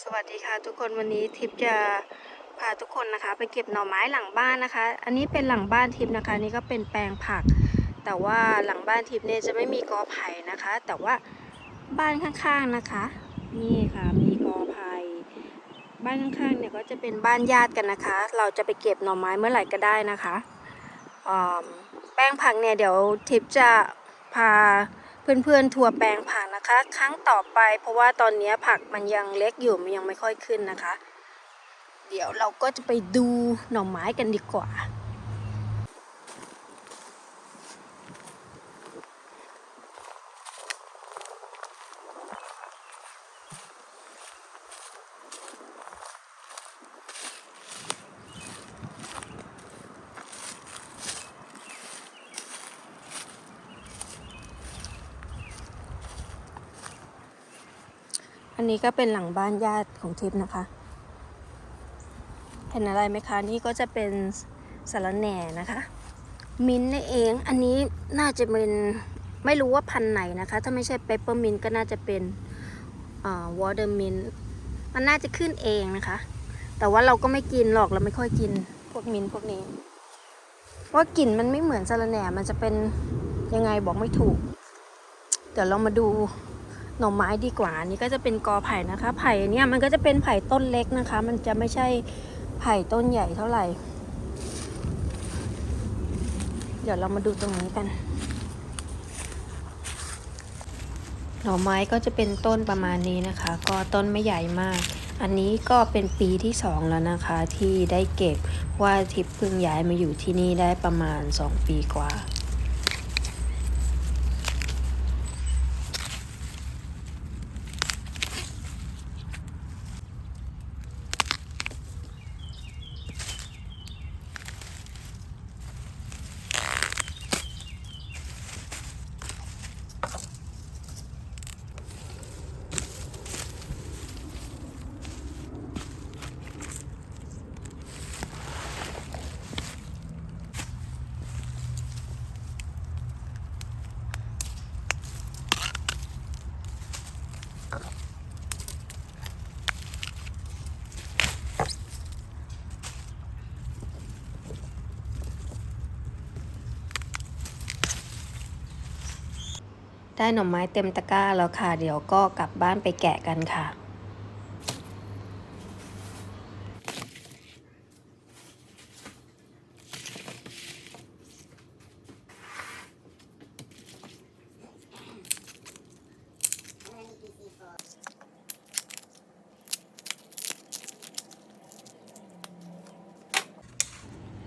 สวัสดีค่ะทุกคนวันนี้ทิพย์จะพาทุกคนนะคะ ไปเก็บหน่อไม้หลังบ้านนะคะ อันนี้เป็นหลังบ้านทิพย์นะคะนี่ก็เป็นแปลงผัก แต่ว่าหลังบ้านทิพย์เนี่ยจะไม่มีกอไผ่นะคะ แต่ว่าบ้านข้างๆนะคะ นี่ค่ะมีกอไผ่บ้านข้างๆเนี่ยก็จะเป็นบ้านญาติกันนะคะ เราจะไปเก็บหน่อไม้เมื่อไหร่ก็ได้นะคะอ่าแป้งผักเนี่ยเดี๋ยวทิพย์จะพา เพื่อนๆทั่วแปลงผักนะคะ ครั้งต่อไป เพราะว่าตอนนี้ผักมันยังเล็กอยู่มันยังไม่ค่อยขึ้นนะคะ เดี๋ยวเราก็จะไปดูหน่อไม้กันดีกว่า อันนี้ก็เป็นหลังบ้านญาติของทิพย์นะคะ เห็นอะไรไหมคะ นี่ก็จะเป็นสารแหน่นะคะ มิ้นนี่เอง อันนี้น่าจะเป็นไม่รู้ว่าพันไหนนะคะ ถ้าไม่ใช่เปเปอร์มินก็น่าจะเป็นวอเตอร์มินมันน่าจะขึ้นเองนะคะ แต่ว่าเราก็ไม่กินหรอกเราไม่ค่อยกินพวกมินพวกนี้เพราะว่ากลิ่นมันไม่เหมือนสารแหน่ มันจะเป็นยังไงบอกไม่ถูก เดี๋ยวเรามาดู น่อไม้ดีกว่านนี้ก็จะเป็นกอไผ่นะคะ ไผ่เนี่ยมันก็จะเป็นไผ่ต้นเล็กนะคะ มันจะไม่ใช่ไผ่ต้นใหญ่เท่าไหร่ เดี๋ยวเรามาดูตรงนี้กัน หน่อไม้ก็จะเป็นต้นประมาณนี้นะคะ ก็ต้นไม่ใหญ่มาก อันนี้ก็เป็นปีที่สองแล้วนะคะ ที่ได้เก็บว่าทิพย์เพิ่งย้ายมาอยู่ที่นี่ได้ประมาณ 2 ปีกว่า ได้หน่อไม้เต็มตะกร้าแล้วค่ะ เดี๋ยวก็กลับบ้านไปแกะกันค่ะ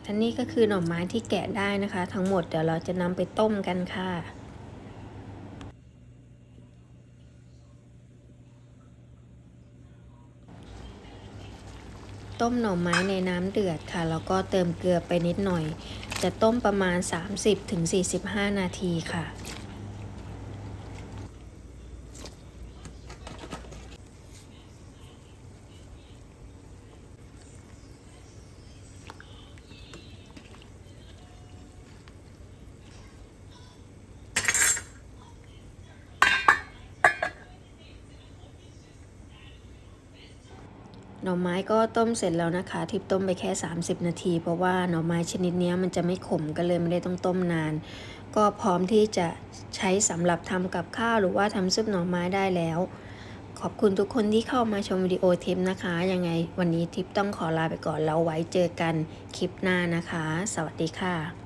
อันนี้ก็คือหน่อไม้ที่แกะได้นะคะ ทั้งหมดเดี๋ยวเราจะนำไปต้มกันค่ะ ต้มหน่อไม้ในน้ำเดือดค่ะ แล้วก็เติมเกลือไปนิดหน่อย จะต้มประมาณ 30-45 นาทีค่ะ หน่อไม้ก็ต้มเสร็จแล้วนะคะ ทิพต้มไปแค่ 30 นาที เพราะว่าหน่อไม้ชนิดนี้มันจะไม่ขมก็เลยไม่ได้ต้องต้มนาน ก็พร้อมที่จะใช้สำหรับทำกับข้าวหรือว่าทำซุปหน่อไม้ได้แล้ว ขอบคุณทุกคนที่เข้ามาชมวิดีโอทิปนะคะ ยังไงวันนี้ทิปต้องขอลาไปก่อนแล้วไว้เจอกันคลิปหน้านะคะ สวัสดีค่ะ